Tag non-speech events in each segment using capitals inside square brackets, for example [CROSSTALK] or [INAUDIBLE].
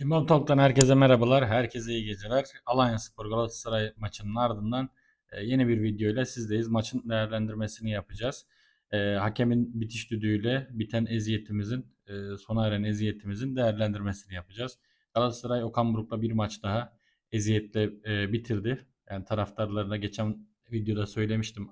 İmam Talk'tan herkese merhabalar, herkese iyi geceler. Alanyaspor Galatasaray maçının ardından e, yeni bir video ile sizdeyiz. Maçın değerlendirmesini yapacağız. E, hakemin bitiş düdüğüyle biten eziyetimizin, e, sona eren eziyetimizin değerlendirmesini yapacağız. Galatasaray Okan Buruk'la bir maç daha eziyetle bitirdi. Yani taraftarlarına geçen videoda söylemiştim.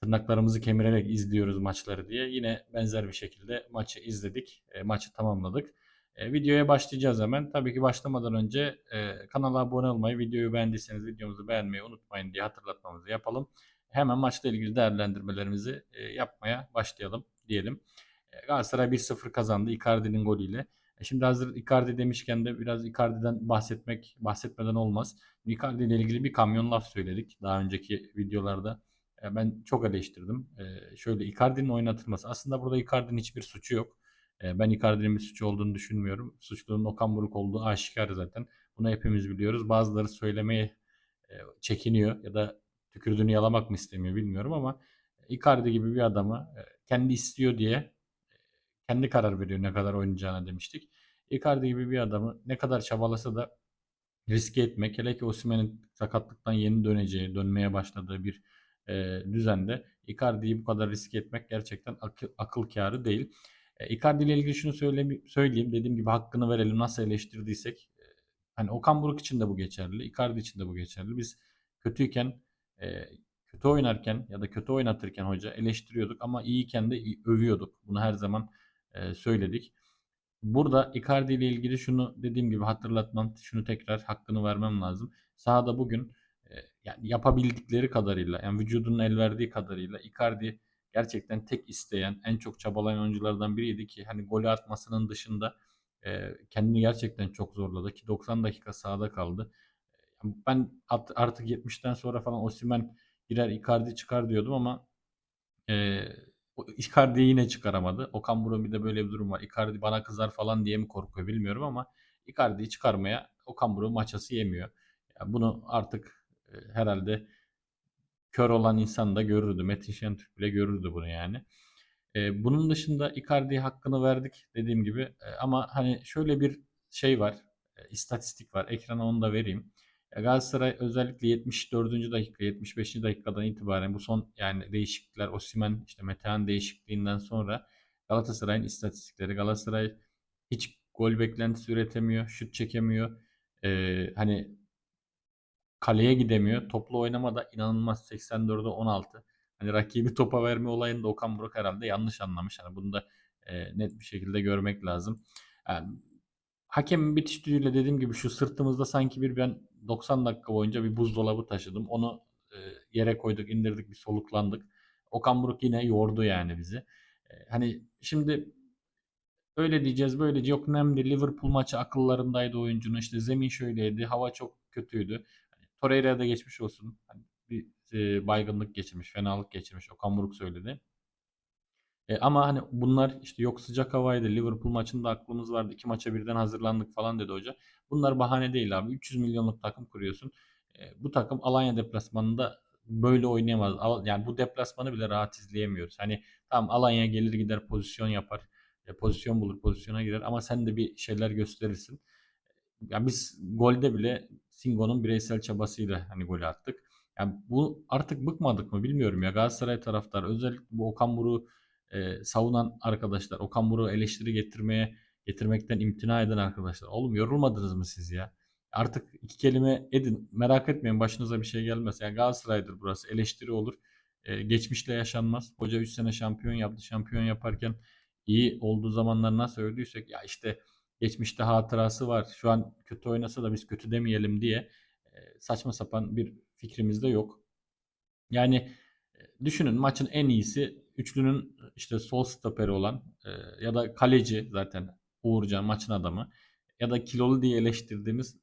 Tırnaklarımızı kemirerek izliyoruz maçları diye. Yine benzer bir şekilde maçı izledik, maçı tamamladık. E, videoya başlayacağız hemen. Tabii ki başlamadan önce e, kanala abone olmayı, videoyu beğendiyseniz videomuzu beğenmeyi unutmayın diye hatırlatmamızı yapalım. Hemen maçla ilgili değerlendirmelerimizi e, yapmaya başlayalım diyelim. E, Galatasaray 1-0 kazandı Icardi'nin golüyle. E, şimdi hazır Icardi demişken de biraz Icardi'den bahsetmek bahsetmeden olmaz. Icardi ile ilgili bir kamyon laf söyledik daha önceki videolarda. E, ben çok eleştirdim. E, şöyle Icardi'nin oynatılması. Aslında burada Icardi'nin hiçbir suçu yok. E, ben Icardi'nin bir suçu olduğunu düşünmüyorum. Suçlunun Okan Buruk olduğu aşikar zaten. Bunu hepimiz biliyoruz. Bazıları söylemeye e, çekiniyor ya da tükürdüğünü yalamak mı istemiyor bilmiyorum ama Icardi gibi bir adamı e, kendi istiyor diye e, kendi karar veriyor ne kadar oynayacağına demiştik. Icardi gibi bir adamı ne kadar çabalasa da riske etmek hele ki Osimhen'in sakatlıktan yeni döneceği, dönmeye başladığı bir e, düzende Icardi'yi bu kadar riske etmek gerçekten akıl, akıl kârı değil. E, Icardi ile ilgili şunu söyle, söyleyeyim. Dediğim gibi hakkını verelim. Nasıl eleştirdiysek. E, hani Okan Buruk için de bu geçerli. Icardi için de bu geçerli. Biz kötüyken e, kötü oynarken ya da kötü oynatırken hoca eleştiriyorduk ama iyiyken de övüyorduk. Bunu her zaman e, söyledik. Burada Icardi ile ilgili şunu dediğim gibi hatırlatmam, şunu tekrar hakkını vermem lazım. Sahada bugün yani yapabildikleri kadarıyla, yani vücudunun el verdiği kadarıyla Icardi gerçekten tek isteyen, en çok çabalayan oyunculardan biriydi ki hani golü atmasının dışında e, kendini gerçekten çok zorladı ki 90 dakika sahada kaldı. Ben artık 70'ten sonra falan Osimhen girer Icardi çıkar diyordum ama e, Icardi'yi yine çıkaramadı. Okan Buruk'un bir de böyle bir durum var. Icardi bana kızar falan diye mi korkuyor bilmiyorum ama Icardi'yi çıkarmaya Okan Buruk maçası yemiyor. Yani bunu artık e, herhalde kör olan insan da görürdü. Metin Şentürk bile görürdü bunu yani. E, bunun dışında Icardi'ye hakkını verdik dediğim gibi. E, ama hani şöyle bir şey var. E, istatistik var. Ekrana onu da vereyim. E, Galatasaray özellikle 74. dakika, 75. dakikadan itibaren bu son yani değişiklikler, Osimhen, işte Metehan değişikliğinden sonra Galatasaray'ın istatistikleri. Galatasaray hiç gol beklentisi üretemiyor, şut çekemiyor. Ee, hani kaleye gidemiyor. Toplu oynamada inanılmaz 84'e 16. Hani rakibi topa verme olayında Okan Buruk herhalde yanlış anlamış. Hani bunu da e, net bir şekilde görmek lazım. Yani, hakemin bitiş düdüğüyle dediğim gibi şu sırtımızda sanki bir ben 90 dakika boyunca bir buzdolabı taşıdım. Onu e, yere koyduk, indirdik, bir soluklandık. Okan Buruk yine yordu yani bizi. E, hani şimdi öyle diyeceğiz, böyle yok nemli Liverpool maçı akıllarındaydı oyuncunun. İşte zemin şöyleydi, hava çok kötüydü. Torreira'ya da geçmiş olsun. Hani bir e, baygınlık geçirmiş, fenalık geçirmiş. Okan Buruk söyledi. E, ama hani bunlar işte yok sıcak havaydı. Liverpool maçında aklımız vardı. iki maça birden hazırlandık falan dedi hoca. Bunlar bahane değil abi. 300 milyonluk takım kuruyorsun. E, bu takım Alanya deplasmanında böyle oynayamaz. Yani bu deplasmanı bile rahat izleyemiyoruz. Hani tamam Alanya gelir gider pozisyon yapar. E, pozisyon bulur pozisyona girer ama sen de bir şeyler gösterirsin. Ya biz golde bile Singo'nun bireysel çabasıyla hani golü attık. Yani bu artık bıkmadık mı bilmiyorum ya Galatasaray taraftar özellikle bu Okan Buruk'u e, savunan arkadaşlar, Okan Buruk'u eleştiri getirmeye getirmekten imtina eden arkadaşlar. Oğlum yorulmadınız mı siz ya? Artık iki kelime edin. Merak etmeyin başınıza bir şey gelmez. Yani Galatasaray'dır burası. Eleştiri olur. E, geçmişle yaşanmaz. Hoca 3 sene şampiyon yaptı. Şampiyon yaparken iyi olduğu zamanlar nasıl öldüysek ya işte geçmişte hatırası var. Şu an kötü oynasa da biz kötü demeyelim diye saçma sapan bir fikrimiz de yok. Yani düşünün maçın en iyisi üçlünün işte sol stoperi olan ya da kaleci zaten Uğurcan maçın adamı ya da kilolu diye eleştirdiğimiz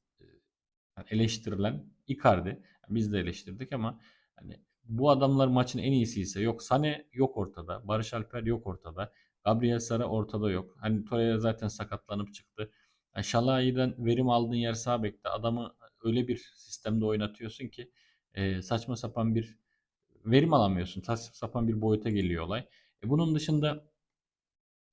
eleştirilen Icardi. Biz de eleştirdik ama hani bu adamlar maçın en iyisi ise yok Sane yok ortada. Barış Alper yok ortada. Gabriel Sara ortada yok. Hani Torreira zaten sakatlanıp çıktı. Yani Şalayi'den verim aldığın yer sağ bekte. Adamı öyle bir sistemde oynatıyorsun ki e, saçma sapan bir verim alamıyorsun. Saçma sapan bir boyuta geliyor olay. E, bunun dışında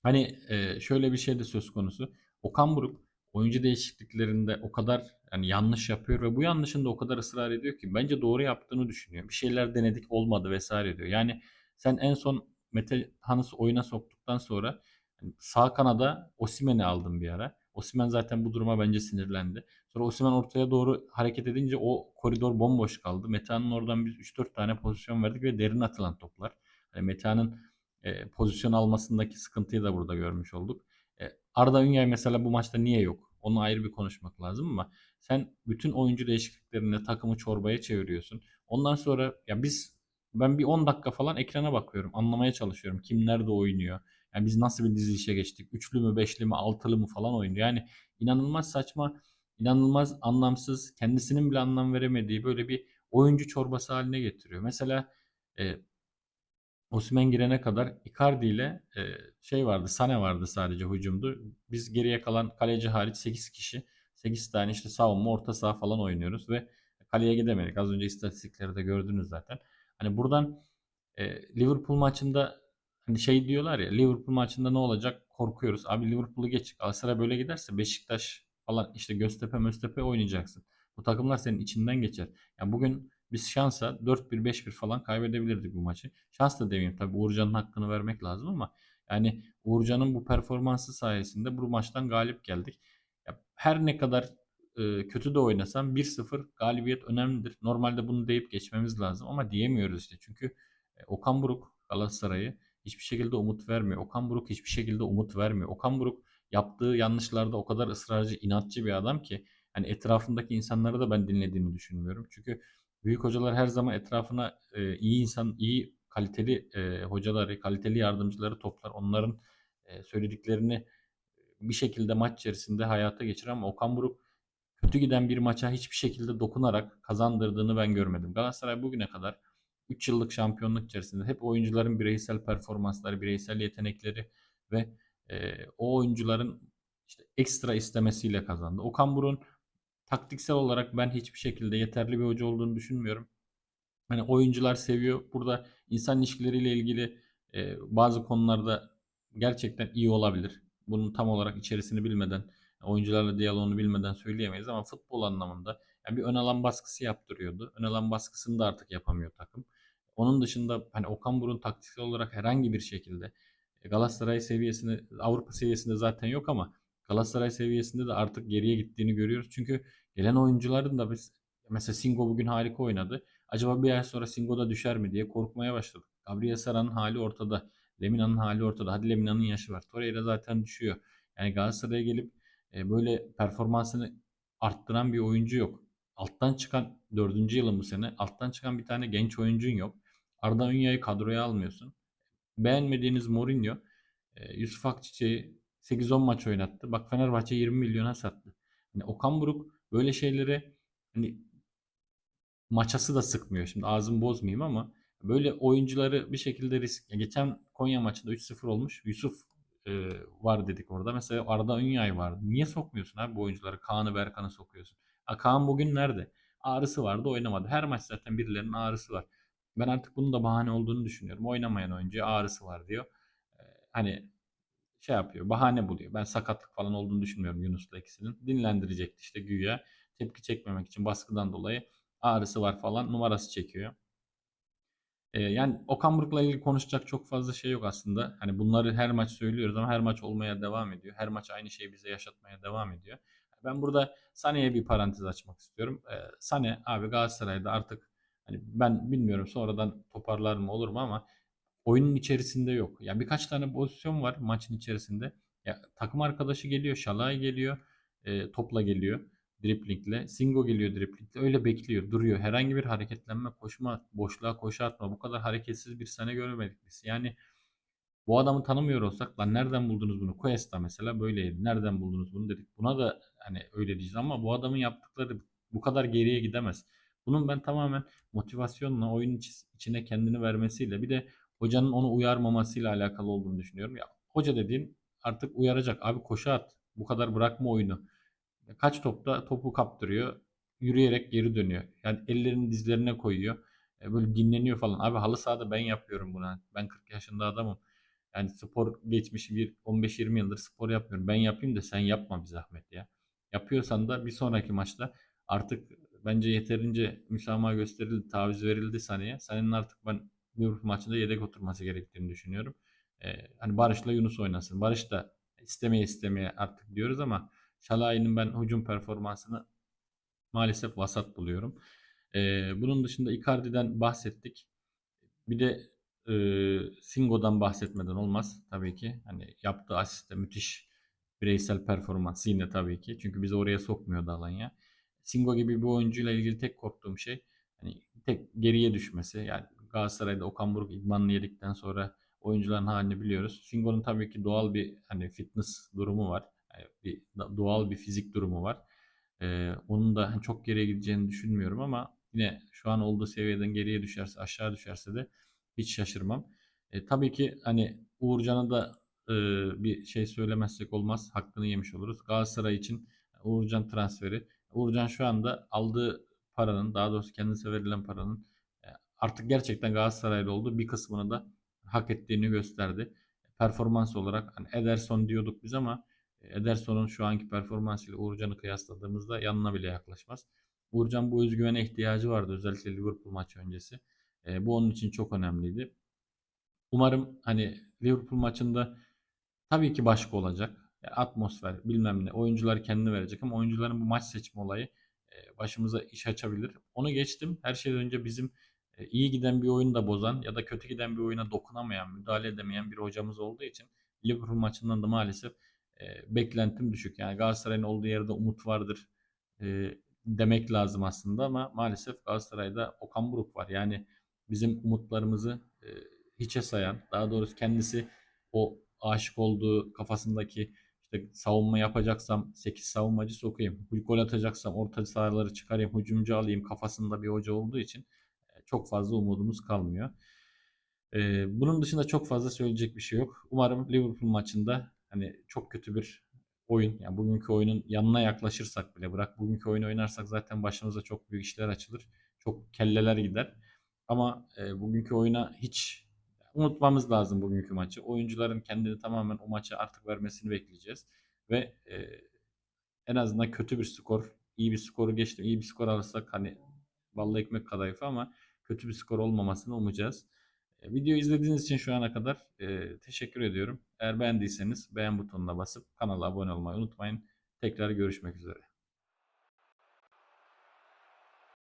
hani e, şöyle bir şey de söz konusu. Okan Buruk oyuncu değişikliklerinde o kadar yani yanlış yapıyor ve bu yanlışında o kadar ısrar ediyor ki bence doğru yaptığını düşünüyor. Bir şeyler denedik olmadı vesaire diyor. Yani sen en son Mete Hanıs'ı oyuna soktuktan sonra hani sağ kanada Osimhen'i aldın bir ara. Osimhen zaten bu duruma bence sinirlendi. Sonra Osimhen ortaya doğru hareket edince o koridor bomboş kaldı. Metehan'ın oradan biz 3-4 tane pozisyon verdik ve derin atılan toplar. Hani Metehan'ın e, pozisyon almasındaki sıkıntıyı da burada görmüş olduk. E, Arda Ünyay mesela bu maçta niye yok? Onu ayrı bir konuşmak lazım ama sen bütün oyuncu değişikliklerinde takımı çorbaya çeviriyorsun. Ondan sonra ya biz ben bir 10 dakika falan ekrana bakıyorum. Anlamaya çalışıyorum. Kim nerede oynuyor? Yani biz nasıl bir dizilişe geçtik? Üçlü mü, beşli mi, altılı mı falan oynuyor. Yani inanılmaz saçma, inanılmaz anlamsız, kendisinin bile anlam veremediği böyle bir oyuncu çorbası haline getiriyor. Mesela e, Osimhen girene kadar Icardi ile e, şey vardı, Sane vardı sadece hücumdu. Biz geriye kalan kaleci hariç 8 kişi, 8 tane işte savunma, orta saha falan oynuyoruz ve kaleye gidemedik. Az önce istatistikleri de gördünüz zaten. Hani buradan e, Liverpool maçında hani şey diyorlar ya Liverpool maçında ne olacak korkuyoruz. Abi Liverpool'u geç. Galatasaray böyle giderse Beşiktaş falan işte Göztepe Möstepe oynayacaksın. Bu takımlar senin içinden geçer. Yani bugün biz şansa 4-1 5-1 falan kaybedebilirdik bu maçı. Şans da demeyeyim tabii Uğurcan'ın hakkını vermek lazım ama yani Uğurcan'ın bu performansı sayesinde bu maçtan galip geldik. Ya her ne kadar kötü de oynasam 1-0 galibiyet önemlidir. Normalde bunu deyip geçmemiz lazım ama diyemiyoruz işte. Çünkü Okan Buruk Galatasaray'ı hiçbir şekilde umut vermiyor. Okan Buruk hiçbir şekilde umut vermiyor. Okan Buruk yaptığı yanlışlarda o kadar ısrarcı, inatçı bir adam ki hani etrafındaki insanları da ben dinlediğini düşünmüyorum. Çünkü büyük hocalar her zaman etrafına iyi insan, iyi kaliteli hocaları, kaliteli yardımcıları toplar. Onların söylediklerini bir şekilde maç içerisinde hayata geçirir ama Okan Buruk kötü giden bir maça hiçbir şekilde dokunarak kazandırdığını ben görmedim. Galatasaray bugüne kadar 3 yıllık şampiyonluk içerisinde hep oyuncuların bireysel performansları, bireysel yetenekleri ve e, o oyuncuların işte ekstra istemesiyle kazandı. Okan Buruk'un taktiksel olarak ben hiçbir şekilde yeterli bir hoca olduğunu düşünmüyorum. Hani oyuncular seviyor. Burada insan ilişkileriyle ilgili e, bazı konularda gerçekten iyi olabilir. Bunun tam olarak içerisini bilmeden, oyuncularla diyaloğunu bilmeden söyleyemeyiz ama futbol anlamında yani bir ön alan baskısı yaptırıyordu. Ön alan baskısını da artık yapamıyor takım. Onun dışında hani Okan Buruk'un taktiksel olarak herhangi bir şekilde e, Galatasaray seviyesinde, Avrupa seviyesinde zaten yok ama Galatasaray seviyesinde de artık geriye gittiğini görüyoruz. Çünkü gelen oyuncuların da biz mesela Singo bugün harika oynadı. Acaba bir ay sonra Singo da düşer mi diye korkmaya başladık. Gabriel Sara'nın hali ortada. Lemina'nın hali ortada. Hadi Lemina'nın yaşı var. Torreira zaten düşüyor. Yani Galatasaray'a gelip e, böyle performansını arttıran bir oyuncu yok. Alttan çıkan dördüncü yılın bu sene. Alttan çıkan bir tane genç oyuncun yok. Arda Ünya'yı kadroya almıyorsun. Beğenmediğiniz Mourinho, e, Yusuf Akçiçek'i 8-10 maç oynattı. Bak Fenerbahçe 20 milyona sattı. Hani Okan Buruk böyle şeyleri hani maçası da sıkmıyor. Şimdi ağzımı bozmayayım ama böyle oyuncuları bir şekilde risk. Geçen Konya maçında 3-0 olmuş. Yusuf e, var dedik orada. Mesela Arda Ünyay vardı. Niye sokmuyorsun abi bu oyuncuları? Kaan'ı Berkan'ı sokuyorsun. A, Kaan bugün nerede? Ağrısı vardı oynamadı. Her maç zaten birilerinin ağrısı var. Ben artık bunun da bahane olduğunu düşünüyorum. Oynamayan oyuncuya ağrısı var diyor. E, hani şey yapıyor, bahane buluyor. Ben sakatlık falan olduğunu düşünmüyorum Yunus'la ikisinin. Dinlendirecekti işte güya. Tepki çekmemek için baskıdan dolayı ağrısı var falan numarası çekiyor. Ee, yani Okan Buruk'la ilgili konuşacak çok fazla şey yok aslında. Hani bunları her maç söylüyoruz ama her maç olmaya devam ediyor. Her maç aynı şeyi bize yaşatmaya devam ediyor. Ben burada Sané'ye bir parantez açmak istiyorum. Ee, Sané abi Galatasaray'da artık hani ben bilmiyorum sonradan toparlar mı olur mu ama oyunun içerisinde yok. Ya birkaç tane pozisyon var maçın içerisinde. Ya takım arkadaşı geliyor, Şalay geliyor, e, topla geliyor driplingle. Singo geliyor driplingle. Öyle bekliyor, duruyor. Herhangi bir hareketlenme, koşma, boşluğa koşu atma. Bu kadar hareketsiz bir sene görmedik biz. Yani bu adamı tanımıyor olsak lan nereden buldunuz bunu? Cuesta mesela böyleydi. Nereden buldunuz bunu dedik. Buna da hani öyle diyeceğiz ama bu adamın yaptıkları bu kadar geriye gidemez. Bunun ben tamamen motivasyonla oyun içine kendini vermesiyle bir de hocanın onu uyarmamasıyla alakalı olduğunu düşünüyorum. Ya hoca dediğin artık uyaracak. Abi koşu at. Bu kadar bırakma oyunu. Kaç topta topu kaptırıyor. Yürüyerek geri dönüyor. Yani ellerini dizlerine koyuyor. E, böyle dinleniyor falan. Abi halı sahada ben yapıyorum bunu. Ben 40 yaşında adamım. Yani spor geçmiş bir 15-20 yıldır spor yapmıyorum. Ben yapayım da sen yapma bir zahmet ya. yapıyorsan da bir sonraki maçta artık bence yeterince müsamaha gösterildi, taviz verildi Sané'ye. Sané'nin artık ben Liverpool maçında yedek oturması gerektiğini düşünüyorum. Ee, hani Barış'la Yunus oynasın. Barış da istemeye istemeye artık diyoruz ama Şalay'ın ben hücum performansını maalesef vasat buluyorum. Ee, bunun dışında Icardi'den bahsettik. Bir de e, Singo'dan bahsetmeden olmaz tabii ki. Hani yaptığı asiste müthiş bireysel performans yine tabii ki. Çünkü bizi oraya sokmuyordu Alanya. Singo gibi bir oyuncuyla ilgili tek korktuğum şey hani tek geriye düşmesi. Yani Galatasaray'da Okan Buruk idmanını yedikten sonra oyuncuların halini biliyoruz. Singo'nun tabii ki doğal bir hani fitness durumu var. Bir doğal bir fizik durumu var. Ee, onun da [LAUGHS] çok geriye gideceğini düşünmüyorum ama yine şu an olduğu seviyeden geriye düşerse, aşağı düşerse de hiç şaşırmam. E, tabii ki hani Uğurcan'a da e, bir şey söylemezsek olmaz. Hakkını yemiş oluruz. Galatasaray için Uğurcan transferi. Uğurcan şu anda aldığı paranın, daha doğrusu kendisine verilen paranın artık gerçekten Galatasaray'da olduğu bir kısmını da hak ettiğini gösterdi. Performans olarak hani Ederson diyorduk biz ama Ederson'un şu anki performansıyla Uğurcan'ı kıyasladığımızda yanına bile yaklaşmaz. Uğurcan bu özgüvene ihtiyacı vardı özellikle Liverpool maçı öncesi. E, bu onun için çok önemliydi. Umarım hani Liverpool maçında tabii ki başka olacak. Ya, atmosfer bilmem ne oyuncular kendini verecek ama oyuncuların bu maç seçme olayı e, başımıza iş açabilir. Onu geçtim. Her şeyden önce bizim e, iyi giden bir oyunu da bozan ya da kötü giden bir oyuna dokunamayan, müdahale edemeyen bir hocamız olduğu için Liverpool maçından da maalesef e, beklentim düşük. Yani Galatasaray'ın olduğu yerde umut vardır e, demek lazım aslında ama maalesef Galatasaray'da Okan Buruk var. Yani bizim umutlarımızı e, hiçe sayan, daha doğrusu kendisi o aşık olduğu kafasındaki işte savunma yapacaksam 8 savunmacı sokayım, gol atacaksam orta sahaları çıkarayım, hücumcu alayım kafasında bir hoca olduğu için çok fazla umudumuz kalmıyor. Bunun dışında çok fazla söyleyecek bir şey yok. Umarım Liverpool maçında hani çok kötü bir oyun. Yani bugünkü oyunun yanına yaklaşırsak bile bırak bugünkü oyunu oynarsak zaten başımıza çok büyük işler açılır. Çok kelleler gider. Ama e, bugünkü oyuna hiç unutmamız lazım bugünkü maçı. Oyuncuların kendini tamamen o maça artık vermesini bekleyeceğiz. Ve e, en azından kötü bir skor, iyi bir skoru geçtim. İyi bir skor alırsak hani ballı ekmek kadayıfı ama kötü bir skor olmamasını umacağız. E, video izlediğiniz için şu ana kadar e, teşekkür ediyorum. Eğer beğendiyseniz beğen butonuna basıp kanala abone olmayı unutmayın. Tekrar görüşmek üzere.